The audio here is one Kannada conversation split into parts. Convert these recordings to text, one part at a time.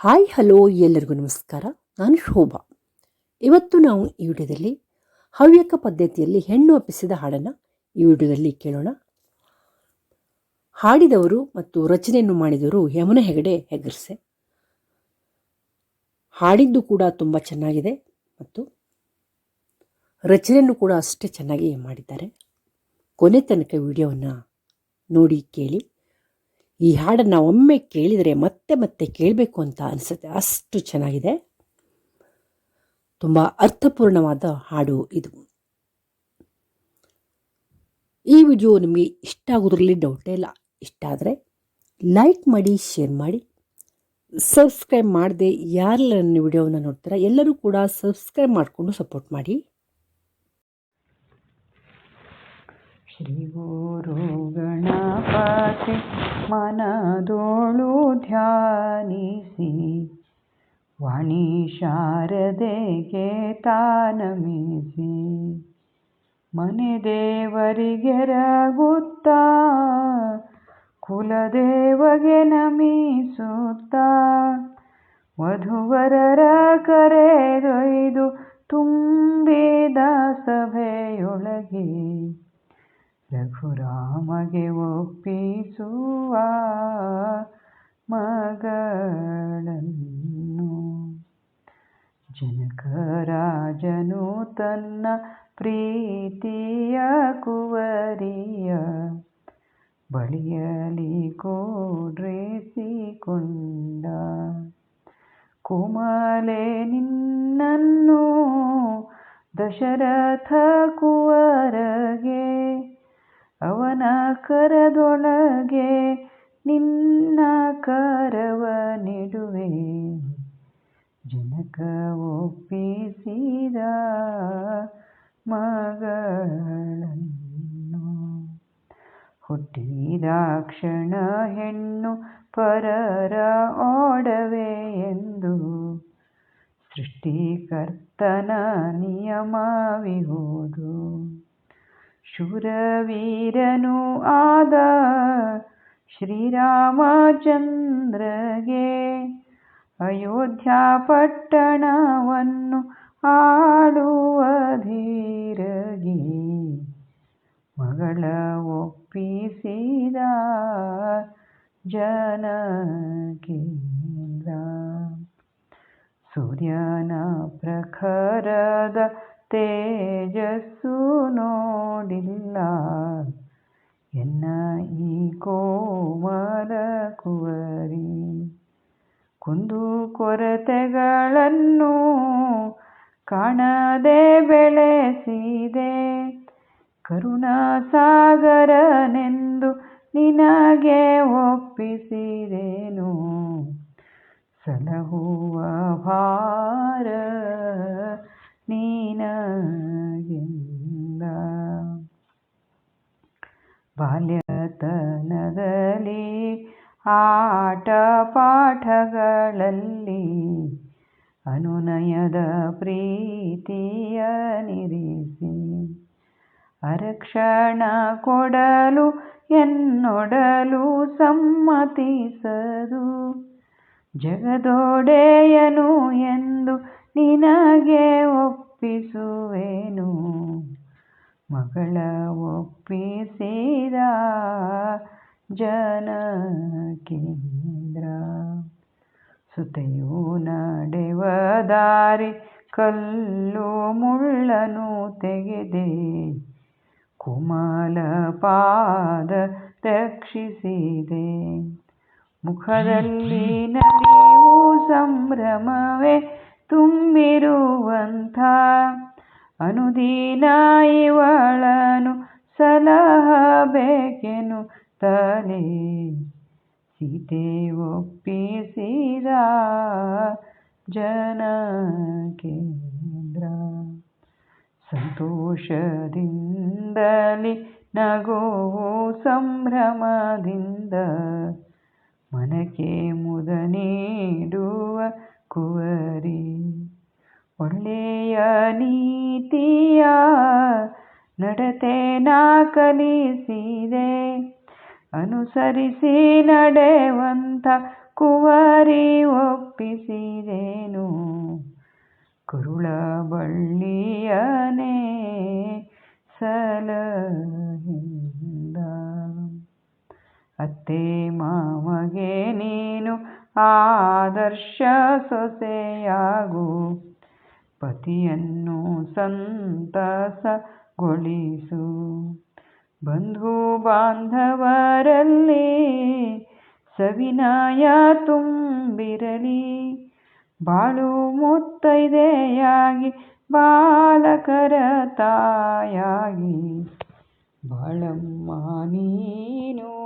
ಹಾಯ್, ಹಲೋ, ಎಲ್ಲರಿಗೂ ನಮಸ್ಕಾರ. ನಾನು ಶೋಭಾ. ಇವತ್ತು ನಾವು ಈ ವಿಡಿಯೋದಲ್ಲಿ ಹವ್ಯಕ ಪದ್ಧತಿಯಲ್ಲಿ ಹೆಣ್ಣು ಅಪ್ಪಿಸಿದ ಹಾಡನ್ನು ಈ ವಿಡಿಯೋದಲ್ಲಿ ಕೇಳೋಣ. ಹಾಡಿದವರು ಮತ್ತು ರಚನೆಯನ್ನು ಮಾಡಿದವರು ಯಮುನ ಹೆಗಡೆ ಹೆಗರ್ಸೆ ಹಾಡಿದ್ದು ಕೂಡ ತುಂಬ ಚೆನ್ನಾಗಿದೆ ಮತ್ತು ರಚನೆಯನ್ನು ಕೂಡ ಅಷ್ಟೇ ಚೆನ್ನಾಗಿ ಮಾಡಿದ್ದಾರೆ. ಕೊನೆ ತನಕ ವಿಡಿಯೋವನ್ನು ನೋಡಿ ಕೇಳಿ. ಈ ಹಾಡನ್ನು ಒಮ್ಮೆ ಕೇಳಿದರೆ ಮತ್ತೆ ಮತ್ತೆ ಕೇಳಬೇಕು ಅಂತ ಅನಿಸುತ್ತೆ. ಅಷ್ಟು ಚೆನ್ನಾಗಿದೆ. ತುಂಬ ಅರ್ಥಪೂರ್ಣವಾದ ಹಾಡು ಇದು. ಈ ವಿಡಿಯೋ ನಿಮಗೆ ಇಷ್ಟ ಆಗೋದ್ರಲ್ಲಿ ಡೌಟೇ ಇಲ್ಲ. ಇಷ್ಟ ಆದರೆ ಲೈಕ್ ಮಾಡಿ ಶೇರ್ ಮಾಡಿ. ಸಬ್ಸ್ಕ್ರೈಬ್ ಮಾಡದೆ ಯಾರೆಲ್ಲ ನನ್ನ ವಿಡಿಯೋವನ್ನು ನೋಡ್ತೀರಾ ಎಲ್ಲರೂ ಕೂಡ ಸಬ್ಸ್ಕ್ರೈಬ್ ಮಾಡಿಕೊಂಡು ಸಪೋರ್ಟ್ ಮಾಡಿ. ಶ್ರೀ ಗುರು ಗಣಪತಿ ಮನದೋಳು ಧ್ಯಾನಿಸಿ. ವಾಣಿ ಶಾರದೆಗೆ ತಾನಮಿಸಿ ಮನೆ ದೇವರಿಗೆರಗುತ್ತ ಕುಲದೇವಗೆ ನಮಿಸುತ್ತ. ವಧುವರರ ಕರೆದೊಯ್ದು ತುಂಬಿದ ಸಭೆಯೊಳಗೆ ರಘುರಾಮಗೆ ಒಪ್ಪಿಸುವ ಮಗಳನ್ನು. ಜನಕರಾಜನು ತನ್ನ ಪ್ರೀತಿಯ ಕುವರಿಯ ಬಳಿಯಲಿ ಕೋಡ್ರೆಸಿಕೊಂಡ. ಕುಮಲೆ ನಿನ್ನನ್ನು ದಶರಥ ಕುವರಗೆ ಅವನ ಕರದೊಳಗೆ ನಿನ್ನ ಕರವ ನೆಡುವೆ. ಜನಕ ಒಪ್ಪಿಸಿದ ಮಗಳನ್ನು ಹುಟ್ಟಿದ ಕ್ಷಣ ಹೆಣ್ಣು ಪರರ ಓಡವೆ ಎಂದು ಸೃಷ್ಟಿಕರ್ತನ ನಿಯಮವಿಹುದು ಶೂರವೀರನು ಆದ ಶ್ರೀರಾಮಚಂದ್ರಗೆ. ಅಯೋಧ್ಯ ಪಟ್ಟಣವನ್ನು ಆಳುವ ಧೀರಗೆ. ಮಗಳ ಒಪ್ಪಿಸಿದ ಜನಕೇಂದ್ರ. ಸೂರ್ಯನ ಪ್ರಖರದ ತೇಜಸ್ಸು ನೋಡಿಲ್ಲ ಎನ್ನ ಈ ಕೋಮಲ ಕುವರಿ? ಕುಂದು ಕೊರತೆಗಳನ್ನು ಕಾಣದೆ ಬೆಳೆಸಿದೆ. ಕರುಣಾಸಾಗರನೆಂದು ನಿನಗೆ ಒಪ್ಪಿಸಿದೆನು. ಸಲಹುವ ಭಾರ ಬಾಲ್ಯತನದಲ್ಲಿ ಆಟ ಪಾಠಗಳಲ್ಲಿ ಅನುನಯದ ಪ್ರೀತಿಯ ನಿರಿಸಿ ಅರಕ್ಷಣ ಕೊಡಲು ಎನ್ನೊಡಲು ಸಮ್ಮತಿಸದು. ಜಗದೊಡೆಯನು ಎಂದು ನಿನಗೆ ಒಪ್ಪಿಸುವೆನು. ಮಗಳ ಒಪ್ಪಿಸಿದ ಜನಕೇಂದ್ರ? ಸುತೆಯು ನಡೆವ ದಾರಿ ಕಲ್ಲು ಮುಳ್ಳನು ತೆಗೆದೆ. ಕುಮಲ ಪಾದ ರಕ್ಷಿಸಿದೆ. ಮುಖದಲ್ಲಿ ನಲಿವು ಸಂಭ್ರಮವೇ ತುಂಬಿರುವಂಥ ಅನುದೀನ ಇವಳನು ಸಲಹಬೇಕೆನು ತಲೆ ಸೀತೆ ಒಪ್ಪಿಸಿದ ಜನ ಕೇಂದ್ರ ಸಂತೋಷದಿಂದಲಿ ನಗೋ ಸಂಭ್ರಮದಿಂದ ಮನಕ್ಕೆ ಮುದ ನೀಡುವ ಕುವರಿ. ಒಳ್ಳೆಯ ನೀತಿಯ ನಡತೆ ನಾ ಕಲಿಸಿದೆ ಅನುಸರಿಸಿ ನಡೆವಂಥ ಕುವರಿ ಒಪ್ಪಿಸಿದೇನು. ಕುರುಳ ಬಳ್ಳಿಯನೇ ಸಲಹಿಂದ. ಅತ್ತೆ ಮಾಮಗೆ ನೀನು ಆದರ್ಶ ಸೊಸೆಯಾಗು. ಪತಿಯನ್ನು ಸಂತಸಗೊಳಿಸು. ಬಂಧು ಬಾಂಧವರಲ್ಲಿ ಸವಿನಾಯ ತುಂಬಿರಲಿ. ಬಾಳು ಮುತ್ತೈದೆಯಾಗಿ ಬಾಲಕರ ತಾಯಾಗಿ. ಬಾಳಮ್ಮ ನೀನು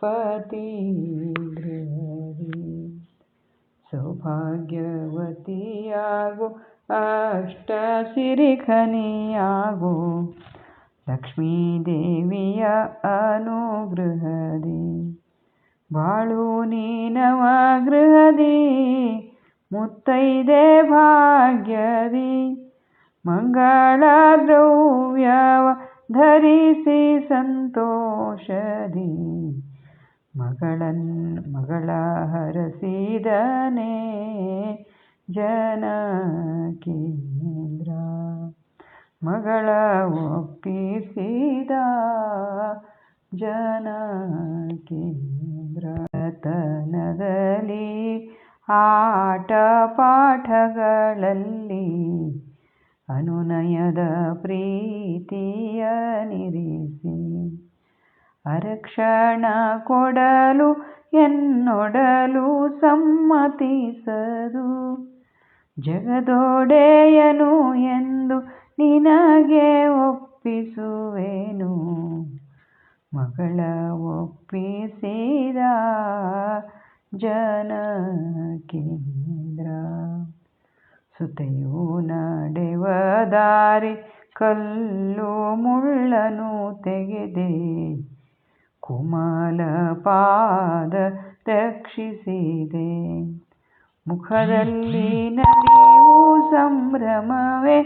ಪತಿ ಸೌಭಾಗ್ಯವತಿಯಾಗು ಅಷ್ಟ ಸಿರಿಖನಿಯಾಗು ಲಕ್ಷ್ಮೀದೇವಿಯ ಅನುಗೃಹದಿ ಬಾಳು ನೀನವ ಗೃಹದಿ ಮುತ್ತೈದೆ ಭಾಗ್ಯದಿ ಮಂಗಳ ದ್ರವ್ಯವ ಧರಿಸಿ ಸಂತೋಷದಿ. ಮಗಳನ್ ಮಗಳ ಹರಸಿದನೇ ಜನಕೇಂದ್ರ. ಮಗಳ ಒಪ್ಪಿಸಿದ ಜನಕೇಂದ್ರ. ತನದಲ್ಲಿ ಆಟ ಪಾಠಗಳಲ್ಲಿ ಅನುನಯದ ಪ್ರೀತಿಯ ನಿರಿಸಿ ಅರಕ್ಷಣ ಕೊಡಲು ಎನ್ನೊಡಲು ಸಮ್ಮತಿಸದು. ಜಗದೊಡೆಯನು ಎಂದು ನಿನಗೆ ಒಪ್ಪಿಸುವೆನು. ಮಗಳ ಒಪ್ಪಿಸಿದ ಜನಕೇಂದ್ರ. ಸುತೆಯು ನಡೆವ ದಾರಿ ಕಲ್ಲು ಮುಳ್ಳನು ತೆಗೆದೆ. ಕುಮಲ ಪಾದ ರಕ್ಷಿಸಿದೆ. ಮುಖದಲ್ಲಿ ನಲಿಯು ಸಂಭ್ರಮವೇ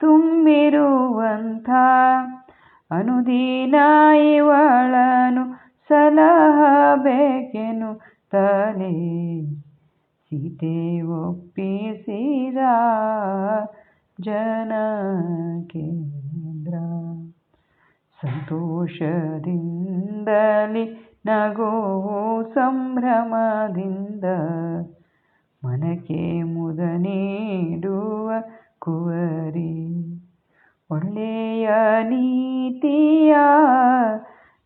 ತುಂಬಿರುವಂಥ ಅನುದಿನ ಇವಳನು ಸಲಹಬೇಕೆನು ತಲೆ ಸೀತೆ ಒಪ್ಪಿಸಿದ ಜನಕೇಂದ್ರ ಸಂತೋಷದಿಂದಲಿ ನಗೋ ಸಂಭ್ರಮದಿಂದ ಮನಕ್ಕೆ ಮುದ ನೀಡುವ ಕುವರಿ. ಒಳ್ಳೆಯ ನೀತಿಯ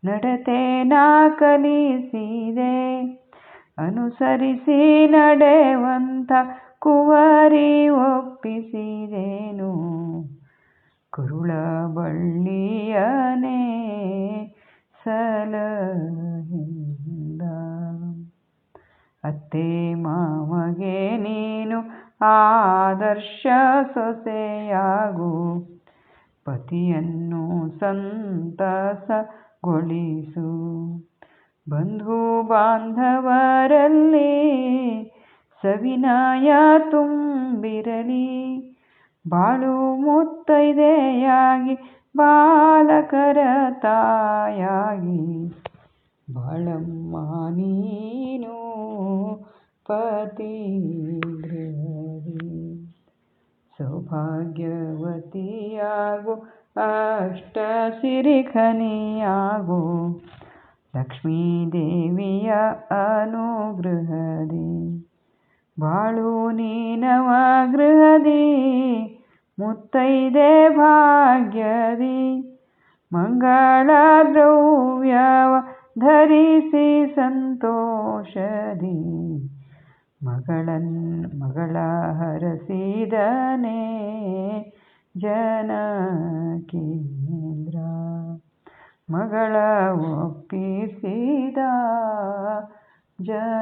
ನಡತೆ ನಾ ಕಲಿಸಿದೆ ಅನುಸರಿಸಿ ನಡೆವಂಥ ಕುವರಿ ಒಪ್ಪಿಸಿದೇನು. ಕುರುಳ ಬಳ್ಳಿಯನೇ ಸಲಹಿಂದ. ಅತ್ತೆ ಮಾಮಗೆ ನೀನು ಆದರ್ಶ ಸೊಸೆಯಾಗು. ಪತಿಯನ್ನು ಸಂತಸಗೊಳಿಸು. ಬಂಧು ಬಾಂಧವರಲ್ಲಿ ಸವಿನಾಯ ತುಂಬಿರಲಿ. ಬಾಳು ಮುತ್ತೈದೆಯಾಗಿ, ಬಾಲಕರ ತಾಯಾಗಿ. ಬಾಳಮ್ಮ, ನೀನು ಪತಿ ಸೌಭಾಗ್ಯವತಿಯಾಗು ಅಷ್ಟ ಸಿರಿಖನಿಯಾಗು ಲಕ್ಷ್ಮೀದೇವಿಯ ಅನುಗೃಹದಿ ಬಾಳು ನೀನವ ಗೃಹದಿ ಮುತ್ತೈದೆ ಭಾಗ್ಯದಿ ಮಂಗಳ ದ್ರವ್ಯವ ಧರಿಸಿ ಸಂತೋಷದಿ. ಮಗಳನ್ ಮಗಳ ಹರಸಿದನೇ ಜನಕೇಂದ್ರ. ಮಗಳ ಒಪ್ಪಿಸಿದ ಜನಕೇಂದ್ರ.